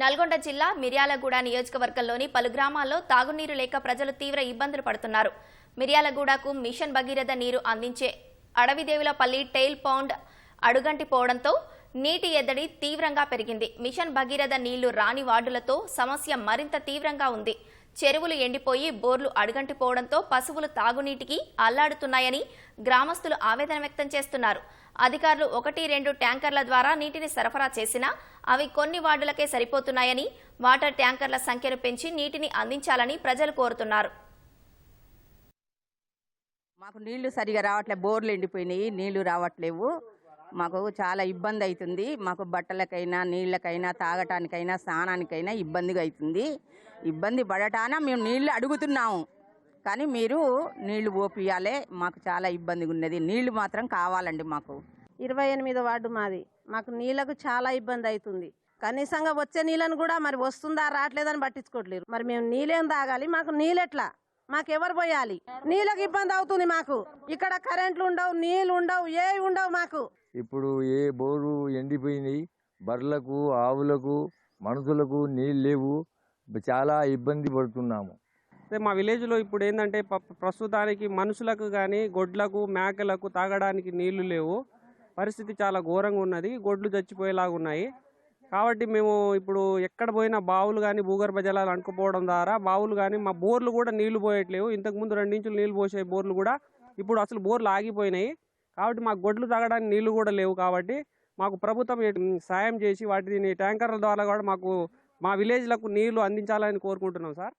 నల్గొండ జిల్లా మిర్యాలగూడ నియోజకవర్గంలోని పలు గ్రామాల్లో తాగునీరు లేక ప్రజలు తీవ్ర ఇబ్బందులు పడుతున్నారు. మిర్యాలగూడకు మిషన్ భగీరథ నీరు అందించే అడవిదేవులపల్లి టెయిల్ పౌండ్ అడుగంటిపోవడంతో నీటి ఎద్దడి తీవ్రంగా పెరిగింది. మిషన్ భగీరథ నీళ్ళు రాని వార్డులతో సమస్య మరింత తీవ్రంగా ఉంది. చెరువులు ఎండిపోయి బోర్లు అడుగంటిపోవడంతో పశువులు తాగునీటికి అల్లాడుతున్నాయని గ్రామస్తులు ఆవేదన వ్యక్తం చేస్తున్నారు. అధికారులు ఒకటి రెండు ట్యాంకర్ల ద్వారా నీటిని సరఫరా చేసినా అవి కొన్ని వార్డులకే సరిపోతున్నాయని వాటర్ ట్యాంకర్ల సంఖ్యను పెంచి నీటిని అందించాలని ప్రజలు కోరుతున్నారు. మాకు నీళ్ళు సరిగా రావట్లే బోర్లు ఎండిపోయినాయి నీళ్ళు రావట్లేవు. మాకు చాలా ఇబ్బంది అవుతుంది. మాకు బట్టలకైనా నీళ్ళకైనా తాగటానికైనా స్నానానికైనా ఇబ్బందిగా అవుతుంది. ఇబ్బంది పడటాన మేము నీళ్ళు అడుగుతున్నాము. కానీ మీరు నీళ్ళు ఓపియాలే మాకు చాలా ఇబ్బందిగా ఉన్నది. నీళ్ళు మాత్రం కావాలండి మాకు. ఇరవై ఎనిమిదో వార్డు మాది. మాకు నీళ్ళకు చాలా ఇబ్బంది అవుతుంది. కనీసంగా వచ్చే నీళ్ళను కూడా మరి వస్తుందా రావట్లేదని పట్టించుకోవట్లేరు మరి మేము నీళ్ళేం తాగాలి? మాకు నీళ్ళెట్లా? మాకు ఎవరు పోయాలి? నీళ్ళకి ఇబ్బంది అవుతుంది మాకు. ఇక్కడ కరెంట్లు ఉండవు నీళ్ళు ఉండవు ఏ ఉండవు మాకు. ఇప్పుడు ఏ బోరు ఎండిపోయినాయి బర్రెలకు ఆవులకు మనుషులకు నీళ్ళు లేవు. చాలా ఇబ్బంది పడుతున్నాము. అదే మా విలేజ్లో ఇప్పుడు ఏంటంటే ప- ప్రస్తుతానికి మనుషులకు కానీ గొడ్లకు మేకలకు తాగడానికి నీళ్ళు లేవు. పరిస్థితి చాలా ఘోరంగా ఉన్నది. గొడ్లు చచ్చిపోయేలాగా ఉన్నాయి. కాబట్టి మేము ఇప్పుడు ఎక్కడ పోయినా బావులు కానీ భూగర్భ జలాలు అనుకుపోవడం ద్వారా బావులు కానీ మా బోర్లు కూడా నీళ్ళు పోయట్లేవు. ఇంతకుముందు రెండించులు నీళ్ళు పోసే బోర్లు కూడా ఇప్పుడు అసలు బోర్లు ఆగిపోయినాయి. కాబట్టి మాకు గొడ్లు తాగడానికి నీళ్ళు కూడా లేవు కాబట్టి మాకు ప్రభుత్వం సాయం చేసి వాటిని ట్యాంకర్ల ద్వారా కూడా మాకు మా విలేజ్లకు నీళ్ళు అందించాలని కోరుకుంటున్నాం సార్.